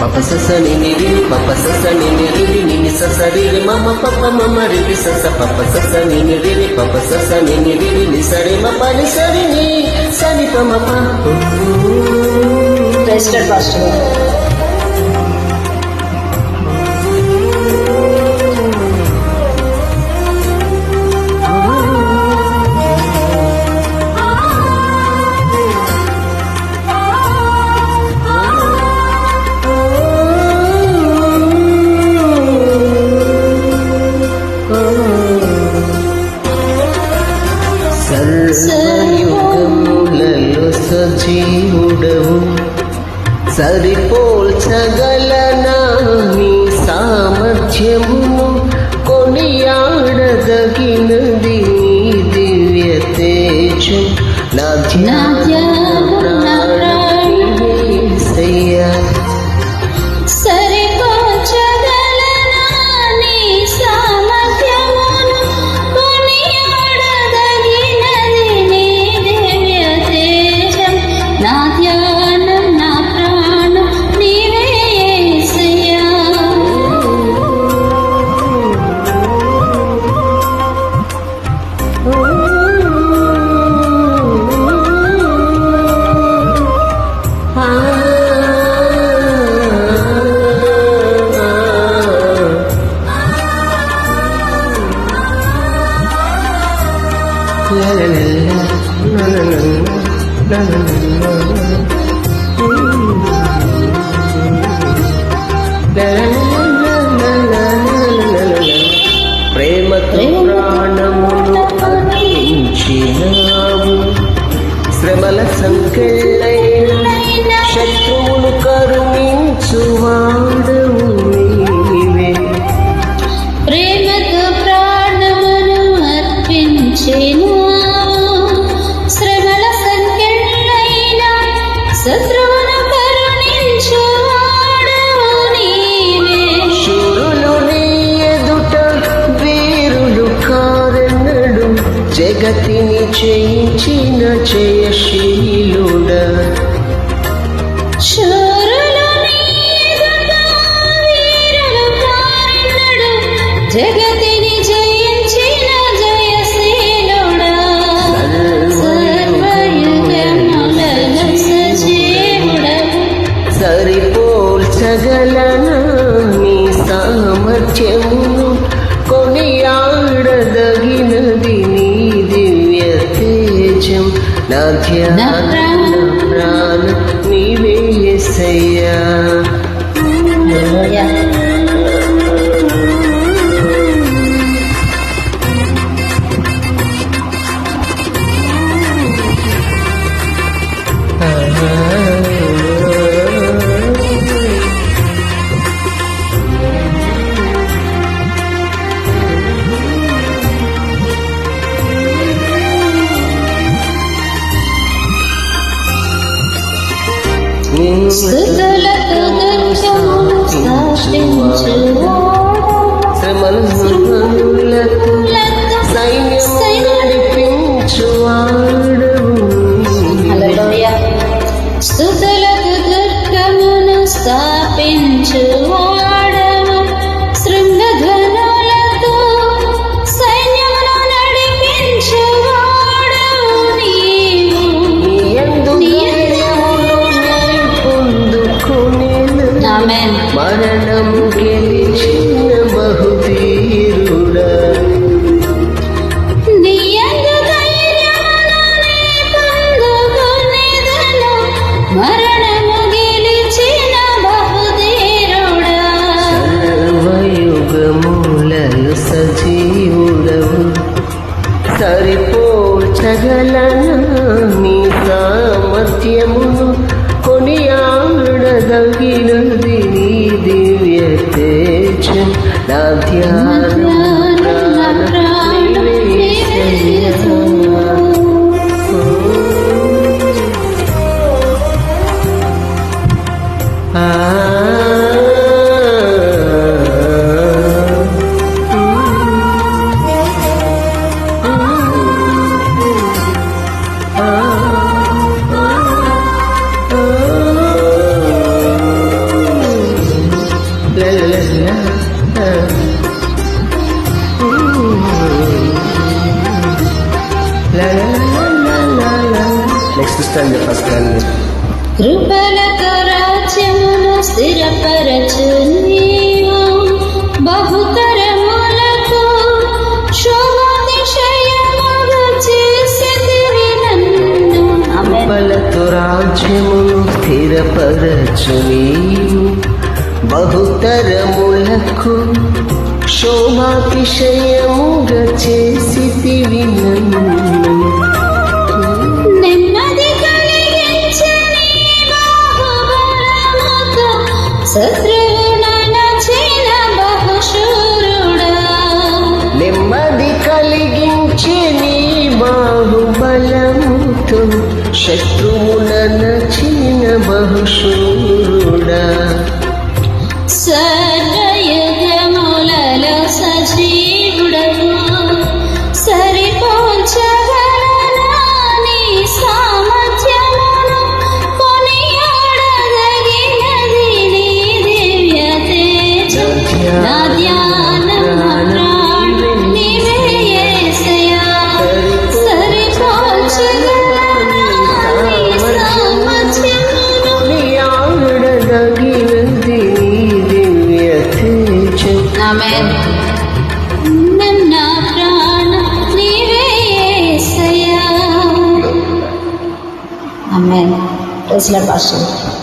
పప సస నిని పప సస నిని నిని సస మమ పప మమ రి సస పప సస నిని పప సస నిని ని సరి మ సరి ని సని ప పాస్టర్ గారు సజీవుడవు సరిపోల్చగలనా నీ సామర్థ్యమును కొనియాడదగినది నీ దివ్య తేజం. నా నా ప్రేమతో ప్రాణమును అర్పించినావు శ్రమల సంకెళ్ళైన శత్రువులు కరుణించువాడవు చేయించిన జయశీలుడా. జగతిని జయించిన జయశీలుడా. సర్వయుగములలో సజీవుడవు సరిపోల్చగలనా నీ సామర్థ్యమును తేజం నా ధ్యాన నీవే యేసయ్యా. శ్రీమన్ మరణము గెలిచిన పొందుకొనెదను. మరణము గెలిచిన బహుధీరుడా. సర్వయుగములలో సజీవుడవు సరిపోచగలనా నీ సామర్థ్యమును తేజం నా ఫస్ట్ టైం ఫస్ట్ టైం కృపలతో రాజ్యమును స్థిరపరచు నీవు బహుతరములకు శోభిషయములు చేసిదివి నన్ను. కృపలతో రాజ్యమును స్థిరపరచు నీవు బహుతరములకు శోభాతిశయముగా చేసిదివి నన్ను. నెమ్మది కలిగించి నీ బాహుబలంతో శత్రువుల నచిన బహుశు Amen. Amen. Es la.